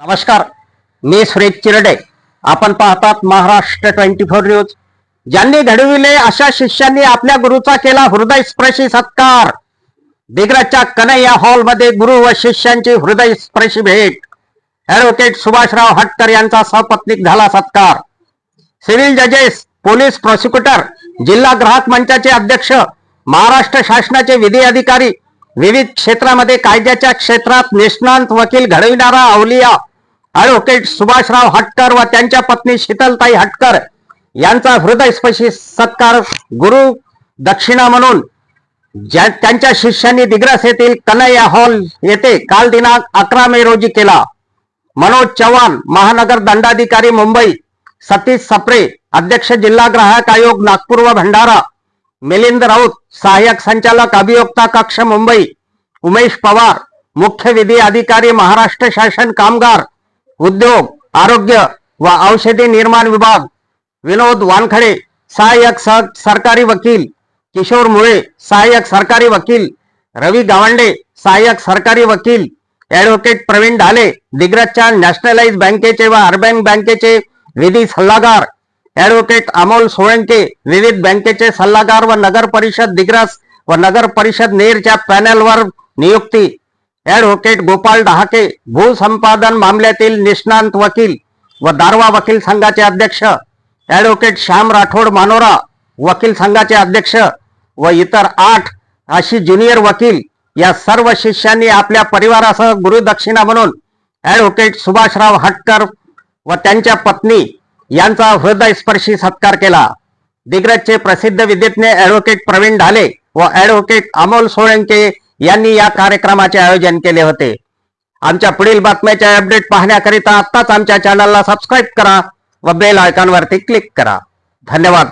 नमस्कार मी सुरेश चिरडे. आपण पाहतात महाराष्ट्र ट्वेंटी फोर न्यूज. ज्यांनी घडविले अशा शिष्यांनी आपल्या गुरुचा केला हृदयस्पर्शी सत्कार. दिग्रजच्या कन्हैया हॉलमध्ये गुरु व शिष्यांची हृदयस्पर्शी भेट. ऍडव्होकेट सुभाषराव हटकर यांचा सपत्नीक झाला सत्कार. सिव्हिल जजेस पोलीस प्रॉसिक्युटर जिल्हा ग्राहक मंचाचे अध्यक्ष महाराष्ट्र शासनाचे विधी अधिकारी विविध क्षेत्रामध्ये कायद्याच्या क्षेत्रात निष्णांत वकील घडविणारा अवलिया ॲडव्होकेट सुभाषराव हटकर व त्यांच्या पत्नी शीतलताई हटकर यांचा हृदयस्पर्शी सत्कार गुरु दक्षिणा म्हणून ज्या त्यांच्या शिष्यांनी दिग्रस येथील कन्हैया हॉल येथे काल दिनांक अकरा मे रोजी केला. मनोज चव्हाण महानगर दंडाधिकारी मुंबई. सतीश सप्रे अध्यक्ष जिल्हा ग्राहक आयोग नागपूर व भंडारा. मिलिंद राऊत सहाय्यक संचालक अभियोक्ता कक्ष मुंबई. उमेश पवार मुख्य विधी अधिकारी महाराष्ट्र शासन कामगार उद्योग आरोग्य व औषधी निर्माण विभाग विनोद वानखडे सहाय्यक सह सरकारी वकील किशोर मुळे सहाय्यक सरकारी वकील रवी गावंडे सहाय्यक सरकारी वकील ऍडव्होकेट प्रवीण ढाले दिग्रजच्या नॅशनलाइज बँकेचे व अर्बन बँकेचे विधी सल्लागार ऍडव्होकेट अमोल सोळंके विविध बँकेचे सल्लागार व नगर परिषद दिग्रस व नगर परिषद नेरच्या पॅनलवर नियुक्ती. ऍडव्होकेट गोपाल डहाके भूसंपादन मामल्यातील निष्णांत वकील व दारवा वकील संघाचे अध्यक्ष. ऍडव्होकेट श्याम राठोड मानोरा वकील संघाचे अध्यक्ष व इतर आठ अशी ज्युनियर वकील या सर्व शिष्यांनी आपल्या परिवारासह गुरुदक्षिणा म्हणून ऍडव्होकेट सुभाषराव हटकर व त्यांच्या पत्नी यांचा हृदयस्पर्शी सत्कार केला. दिग्रजचे प्रसिद्ध विधिज्ञ ॲडव्होकेट प्रवीण ढाले व ऍडव्होकेट अमोल सोळंके यांनी या कार्यक्रमाचे आयोजन केले होते. आमच्या पुढील बातम्याचे अपडेट पाहण्याकरिता आत्ताच आमच्या चॅनलला सबस्क्राईब करा व बेल आयकॉनवरती क्लिक करा. धन्यवाद.